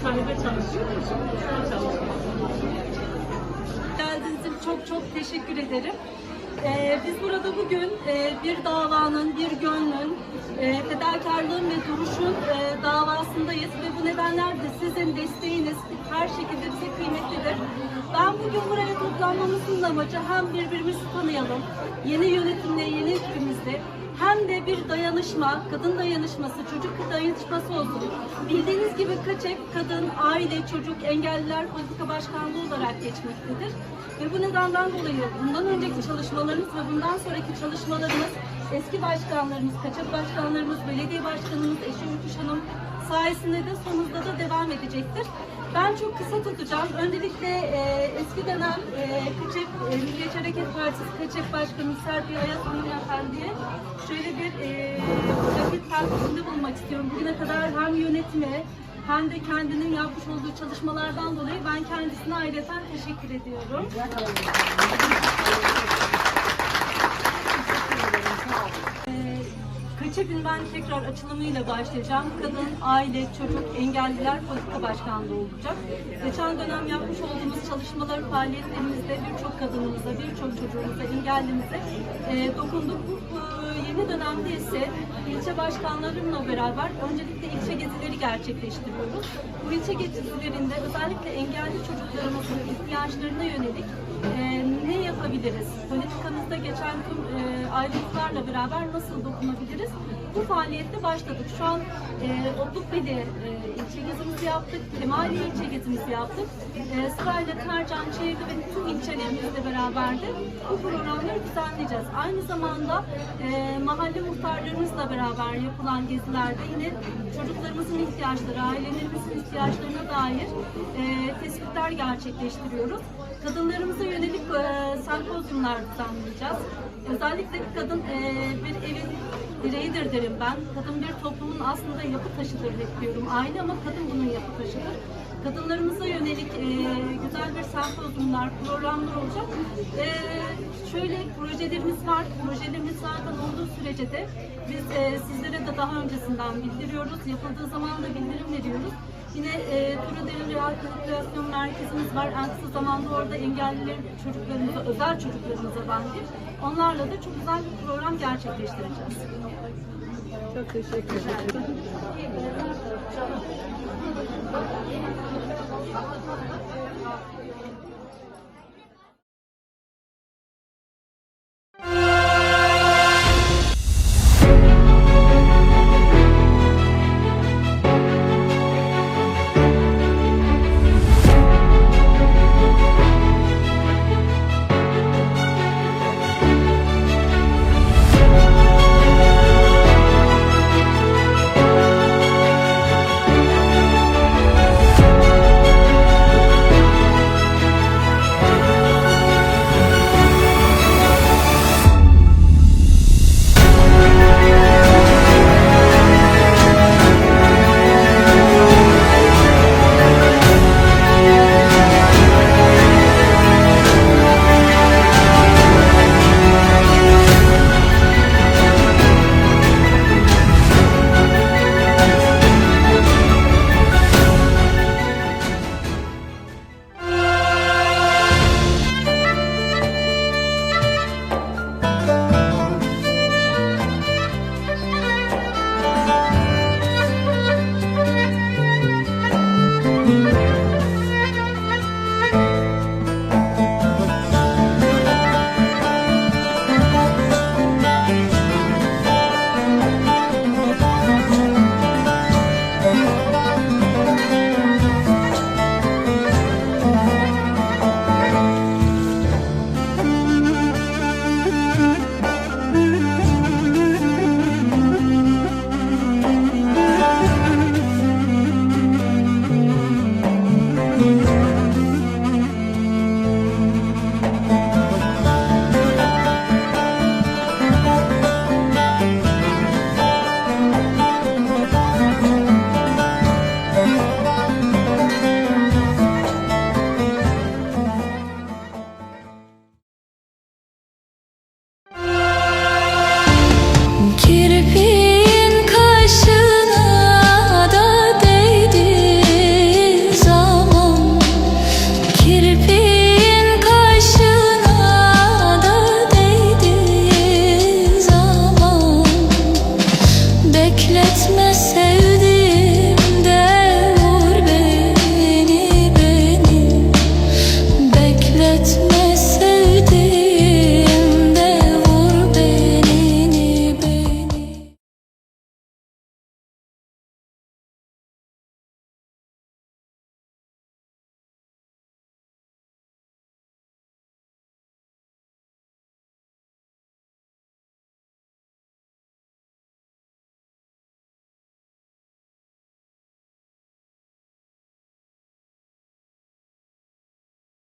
detayda çalışıyor. Güzel çalışıyor. Geldiğiniz için çok çok teşekkür ederim. Ee, biz burada bugün e, bir davanın, bir gönlün, e, fedakarlığın ve duruşun e, davasındayız ve bu nedenlerle sizin desteğiniz her şekilde bize kıymetlidir. Ben bugün buraya toplanmamızın amacı hem birbirimizi tanıyalım, yeni yönetimle, yeni ekibimizle hem de bir dayanışma, kadın dayanışması, çocuk dayanışması olsun. Bildiğiniz gibi KAÇEK, kadın, aile, çocuk, engelliler politika başkanlığı olarak geçmektedir. Ve bu nedenden dolayı bundan önceki çalışmalarımız ve bundan sonraki çalışmalarımız eski başkanlarımız, KAÇEK başkanlarımız, belediye başkanımız Eşi Ürküş Hanım sayesinde de sonunda da devam edecektir. Ben çok kısa tutacağım. Öncelikle e, eski dönem e, Kaçak, e, Milliyetçi Hareket Partisi Kaçak Başkanı Serpil Ayas Hanımefendi'ye şöyle bir e, plaket takdiminde bulunmak istiyorum. Bugüne kadar hem yönetime hem de kendinin yapmış olduğu çalışmalardan dolayı ben kendisine ayrıca teşekkür ediyorum. Kaça gün ben tekrar açılımıyla başlayacağım. Kadın, aile, çocuk, engelliler politika başkanlığı olacak. Geçen dönem yapmış olduğumuz çalışmalar, faaliyetlerimizde birçok kadınımıza, birçok çocuğumuza, engellimize e, dokunduk. E, yeni dönemde ise ilçe başkanlarımla beraber öncelikle ilçe gezileri gerçekleştiriyoruz. Bu ilçe gezilerinde özellikle engelli çocuklarımızın ihtiyaçlarına yönelik e, yapabiliriz? Politikamızda geçen tüm e, ayrıntılarla beraber nasıl dokunabiliriz? Bu faaliyette başladık. Şu an e, Otlukbeli e, ilçe gezimizi yaptık, Kemali ilçe gezimizi yaptık. E, sırayla Tercan, Çiğli ve tüm ilçelerimizle beraber de bu programları düzenleyeceğiz. Aynı zamanda e, mahalle muhtarlarımızla beraber yapılan gezilerde yine çocuklarımızın ihtiyaçları, ailelerimizin ihtiyaçlarına dair e, tespitler gerçekleştiriyoruz. Kadınlarımıza yönelik e, sempozyumlar düzenleyeceğiz. Özellikle kadın e, bir direğidir derim ben. Kadın bir toplumun aslında yapı taşıdır hep diyorum. Aile ama kadın bunun yapı taşıdır. Kadınlarımıza yönelik e, güzel bir sempozyumlar, programlar olacak. E, projelerimiz var. Projelerimiz zaten olduğu sürece de biz e, sizlere de daha öncesinden bildiriyoruz. Yapıldığı zaman da bildirim veriyoruz. Yine e, Turudeli Rehabilitasyon Merkezimiz var. En kısa zamanda orada engelliler çocuklarımıza, özel çocuklarımıza dahil. Onlarla da çok güzel bir program gerçekleştireceğiz. Çok teşekkür ederim. could it?